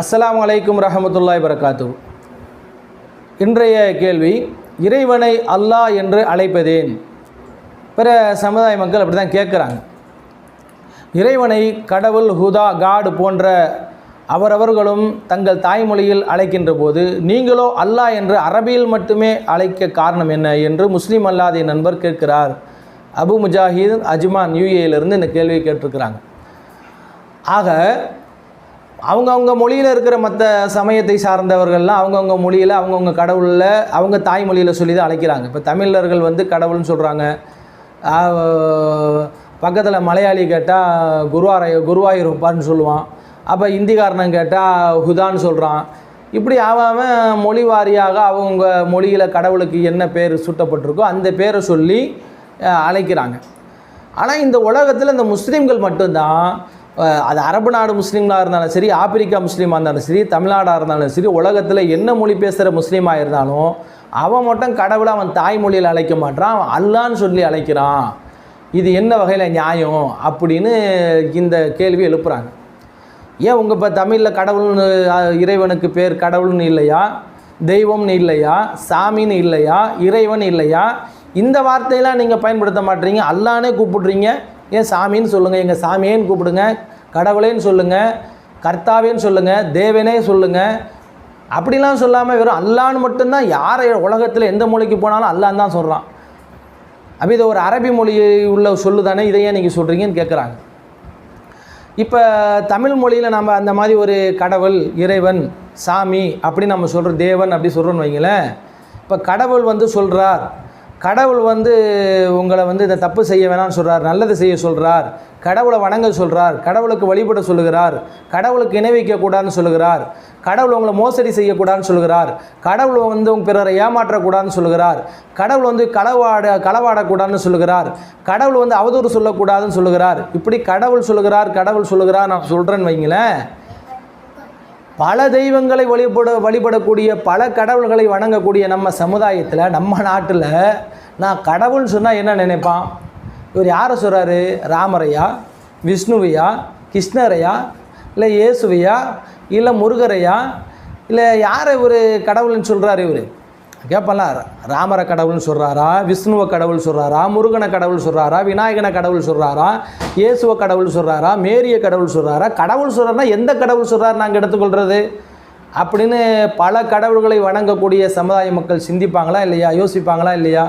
அஸ்லாம் வலைக்கம் ரஹமத்துல்லாய் வரகாத்து இன்றைய கேள்வி இறைவனை அல்லாஹ் என்று அழைப்பதேன். பிற சமுதாய மக்கள் அப்படி தான் கேட்குறாங்க. இறைவனை கடவுள் ஹுதா காடு போன்ற அவரவர்களும் தங்கள் தாய்மொழியில் அழைக்கின்ற போது நீங்களோ அல்லாஹ் என்று அரபியில் மட்டுமே அழைக்க காரணம் என்ன என்று முஸ்லீம் அல்லாத என் நண்பர் கேட்கிறார். அபு முஜாஹித் அஜ்மான் யூஏயிலிருந்து இந்த கேள்வியை கேட்டிருக்கிறாங்க. ஆக அவங்கவுங்க மொழியில் இருக்கிற மற்ற சமயத்தை சார்ந்தவர்கள்லாம் அவங்கவுங்க மொழியில் அவங்கவுங்க கடவுளில் அவங்க தாய்மொழியில் சொல்லி தான் அழைக்கிறாங்க. இப்போ தமிழர்கள் வந்து கடவுள்னு சொல்கிறாங்க பக்கத்தில் மலையாளி கேட்டால் குருவாரை குருவாயூர்ப்பான்னு சொல்லுவான். அப்போ இந்திக்காரனன் கேட்டால் ஹுதான்னு சொல்கிறான் இப்படி அவன் மொழி வாரியாக அவங்க மொழியில் கடவுளுக்கு என்ன பேர் சூட்டப்பட்டிருக்கோ அந்த பேரை சொல்லி அழைக்கிறாங்க. ஆனால் இந்த உலகத்தில் இந்த முஸ்லீம்கள் மட்டும்தான் அது அரபு நாடு முஸ்லீம்களாக இருந்தாலும் சரி ஆப்பிரிக்கா முஸ்லீமாக இருந்தாலும் சரி தமிழ்நாடாக இருந்தாலும் சரி உலகத்தில் என்ன மொழி பேசுகிற முஸ்லீமாக இருந்தாலும் அவன் மட்டும் கடவுளை அவன் தாய்மொழியில் அழைக்க மாட்டான் அவன் அல்லான்னு சொல்லி அழைக்கிறான். இது என்ன வகையில் நியாயம் அப்படின்னு இந்த கேள்வி எழுப்புறாங்க. ஏன் உங்கள் இப்போ தமிழில் கடவுள்னு இறைவனுக்கு பேர் கடவுள்னு இல்லையா? தெய்வம்னு இல்லையா? சாமின்னு இல்லையா? இறைவன் இல்லையா? இந்த வார்த்தையெல்லாம் நீங்கள் பயன்படுத்த மாட்டீங்க அல்லானே கூப்பிடுறீங்க ஏன் சாமின்னு சொல்லுங்கள் எங்கள் சாமியேன்னு கூப்பிடுங்க கடவுளேன்னு சொல்லுங்கள் கர்த்தாவேன்னு சொல்லுங்கள் தேவனே சொல்லுங்கள் அப்படிலாம் சொல்லாமல் வெறும் அல்லான்னு மட்டும்தான் யாரை உலகத்தில் எந்த மொழிக்கு போனாலும் அல்லான்னு தான் சொல்கிறான் அப்போ இது ஒரு அரபி மொழி உள்ள சொல்லு தானே இதை ஏன் நீங்கள் சொல்கிறீங்கன்னு கேட்குறாங்க இப்போ தமிழ் மொழியில் நம்ம அந்த மாதிரி ஒரு கடவுள் இறைவன் சாமி அப்படின்னு நம்ம சொல்கிற தேவன் அப்படி சொல்கிறோன்னு வைங்களேன் இப்போ கடவுள் வந்து சொல்கிறார் கடவுள் வந்து உங்களை வந்து இதை தப்பு செய்ய வேணாம்னு சொல்கிறார் நல்லது செய்ய சொல்கிறார் கடவுளை வணங்க சொல்கிறார் கடவுளுக்கு வழிபட சொல்லுகிறார் கடவுளுக்கு இணைவிக்கக்கூடாதுன்னு சொல்லுகிறார் கடவுள் உங்களை மோசடி செய்யக்கூடாதுன்னு சொல்லுகிறார் கடவுள் வந்து உங்கள் பிறரை ஏமாற்றக்கூடாதுன்னு சொல்லுகிறார் கடவுள் வந்து களவாட களவாடக்கூடாதுன்னு சொல்லுகிறார் கடவுள் வந்து அவதூறு சொல்லக்கூடாதுன்னு சொல்லுகிறார் இப்படி கடவுள் சொல்லுகிறார் கடவுள் சொல்லுகிறார் நான் சொல்கிறேன்னு வைங்களேன். பல தெய்வங்களை வழிபட வழிபடக்கூடிய பல கடவுள்களை வணங்கக்கூடிய நம்ம சமுதாயத்தில் நம்ம நாட்டில் நான் கடவுள்னு சொன்னால் என்ன நினைப்பான்? இவர் யாரை சொல்கிறாரு ராமரையா? விஷ்ணுவையா? கிருஷ்ணரையா? இல்லை இயேசுவையா? இல்லை முருகரையா? இல்லை யாரை இவர் கடவுள்னு சொல்கிறாரு இவர்? கேட்பல ராமரை கடவுள்னு சொல்கிறாரா விஷ்ணுவை கடவுள் சொல்கிறாரா முருகனை கடவுள் சொல்கிறாரா விநாயகனை கடவுள் சொல்கிறாரா இயேசுவை கடவுள் சொல்கிறாரா மேரிய கடவுள் சொல்கிறாரா கடவுள் சொல்கிறாருன்னா எந்த கடவுள் சொல்கிறாரு நாங்கள் எடுத்துக்கொள்கிறது அப்படின்னு பல கடவுள்களை வணங்கக்கூடிய சமுதாய மக்கள் சிந்திப்பாங்களா இல்லையா யோசிப்பாங்களா இல்லையா?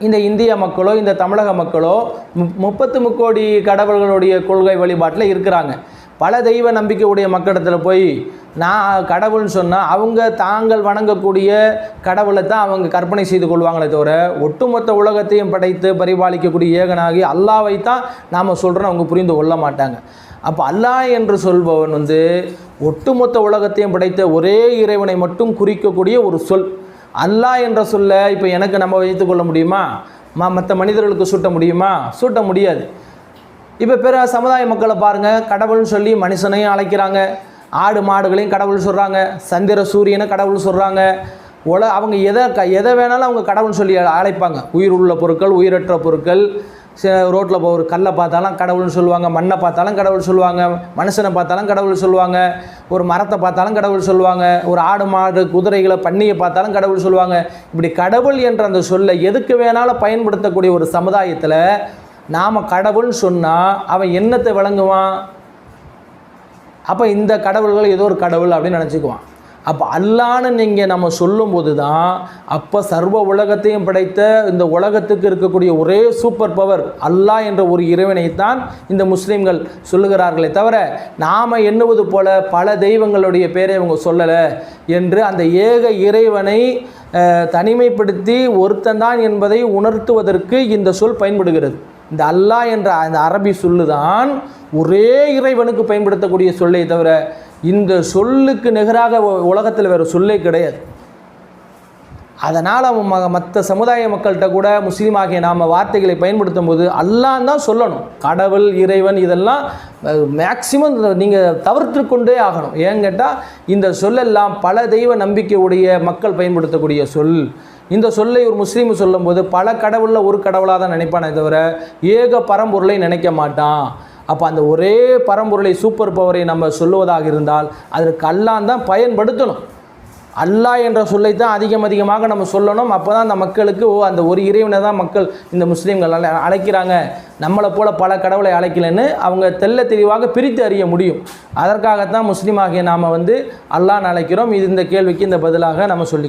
இந்த இந்திய மக்களோ இந்த தமிழக மக்களோ மு முப்பத்து முக்கோடி கடவுள்களுடைய கொள்கை வழிபாட்டில் இருக்கிறாங்க. பல தெய்வ நம்பிக்கையுடைய மக்களிடத்தில் போய் நான் கடவுள்னு சொன்னால் அவங்க தாங்கள் வணங்கக்கூடிய கடவுளை தான் அவங்க கற்பனை செய்து கொள்வாங்களே தவிர ஒட்டுமொத்த உலகத்தையும் படைத்து பரிபாலிக்கக்கூடிய ஏகனாகி அல்லாவை தான் நாம் சொல்கிறோன்னு அவங்க புரிந்து கொள்ள மாட்டாங்க. அப்போ அல்லாஹ் என்று சொல்பவன் வந்து ஒட்டுமொத்த உலகத்தையும் படைத்த ஒரே இறைவனை மட்டும் குறிக்கக்கூடிய ஒரு சொல். அல்லாஹ் என்ற சொல்ல இப்போ எனக்கு நம்ம வைத்துக்கொள்ள முடியுமா? ம மற்ற மனிதர்களுக்கு சூட்ட முடியுமா? சூட்ட முடியாது. இப்போ பிற சமுதாய மக்களை பாருங்கள் கடவுள்னு சொல்லி மனுஷனையும் அழைக்கிறாங்க. ஆடு மாடுகளையும் கடவுள் சொல்கிறாங்க சந்திர சூரியனை கடவுள் சொல்கிறாங்க உல அவங்க எதை க எதை வேணாலும் அவங்க கடவுள்னு சொல்லி அழைப்பாங்க. உயிர் உள்ள பொருட்கள் உயிரற்ற பொருட்கள் ரோட்டில் போகிற ஒரு கல்லை பார்த்தாலும் கடவுள்னு சொல்லுவாங்க. மண்ணை பார்த்தாலும் கடவுள் சொல்லுவாங்க. மனுஷனை பார்த்தாலும் கடவுள் சொல்லுவாங்க. ஒரு மரத்தை பார்த்தாலும் கடவுள் சொல்லுவாங்க. ஒரு ஆடு மாடு குதிரைகளை பண்ணியை பார்த்தாலும் கடவுள் சொல்லுவாங்க. இப்படி கடவுள் என்ற அந்த சொல்லை எதுக்கு வேணாலும் பயன்படுத்தக்கூடிய ஒரு சமுதாயத்தில் நாம் கடவுள்னு சொன்னால் அவன் என்னத்தை விளங்குவான்? அப்போ இந்த கடவுள்கள் ஏதோ ஒரு கடவுள் அப்படின்னு நினச்சிக்குவான். அப்போ அல்லான்னு நீங்கள் நம்ம சொல்லும்போது தான் அப்போ சர்வ உலகத்தையும் படைத்த இந்த உலகத்துக்கு இருக்கக்கூடிய ஒரே சூப்பர் பவர் அல்லாஹ் என்ற ஒரு இறைவனைத்தான் இந்த முஸ்லீம்கள் சொல்லுகிறார்களே தவிர நாம் எண்ணுவது போல பல தெய்வங்களுடைய பேரை அவங்க சொல்லலை என்று அந்த ஏக இறைவனை தனிமைப்படுத்தி ஒருத்தந்தான் என்பதை உணர்த்துவதற்கு இந்த சொல் பயன்படுகிறது. இந்த அல்லாஹ் என்ற அந்த அரபி சொல்லுதான் ஒரே இறைவனுக்கு பயன்படுத்தக்கூடிய சொல்லை தவிர இந்த சொல்லுக்கு நிகராக உலகத்தில் வேறு சொல்லே கிடையாது. அதனால் அவன் ம மற்ற சமுதாய மக்கள்கிட்ட கூட முஸ்லீம் ஆகிய நாம் வார்த்தைகளை பயன்படுத்தும் போது அல்லான் தான் சொல்லணும். கடவுள் இறைவன் இதெல்லாம் மேக்சிமம் நீங்கள் தவிர்த்து கொண்டே ஆகணும். ஏன்னு கேட்டால் இந்த சொல்லெல்லாம் பல தெய்வ நம்பிக்கையுடைய மக்கள் பயன்படுத்தக்கூடிய சொல். இந்த சொல்லை ஒரு முஸ்லீம் சொல்லும்போது பல கடவுளில் ஒரு கடவுளாக தான் நினைப்பானே தவிர ஏக பரம்பொருளை நினைக்க மாட்டான். அப்போ அந்த ஒரே பரம்பொருளை சூப்பர் பவரை நம்ம சொல்லுவதாக இருந்தால் அதற்கு அல்லான் தான் பயன்படுத்தணும். அல்லாஹ் என்ற சொல்லை தான் அதிகம் அதிகமாக நம்ம சொல்லணும். அப்போ தான் அந்த மக்களுக்கு ஓ அந்த ஒரு இறைவனை தான் மக்கள் இந்த முஸ்லீம்கள் அழைக்கிறாங்க. நம்மளை போல் பல கடவுளை அழைக்கலன்னு அவங்க தெள்ள தெளிவாக பிரித்து அறிய முடியும். அதற்காகத்தான் முஸ்லீம் ஆகிய நாம் வந்து அல்லாஹ் அழைக்கிறோம். இது இந்த கேள்விக்கு இந்த பதிலாக நம்ம சொல்லி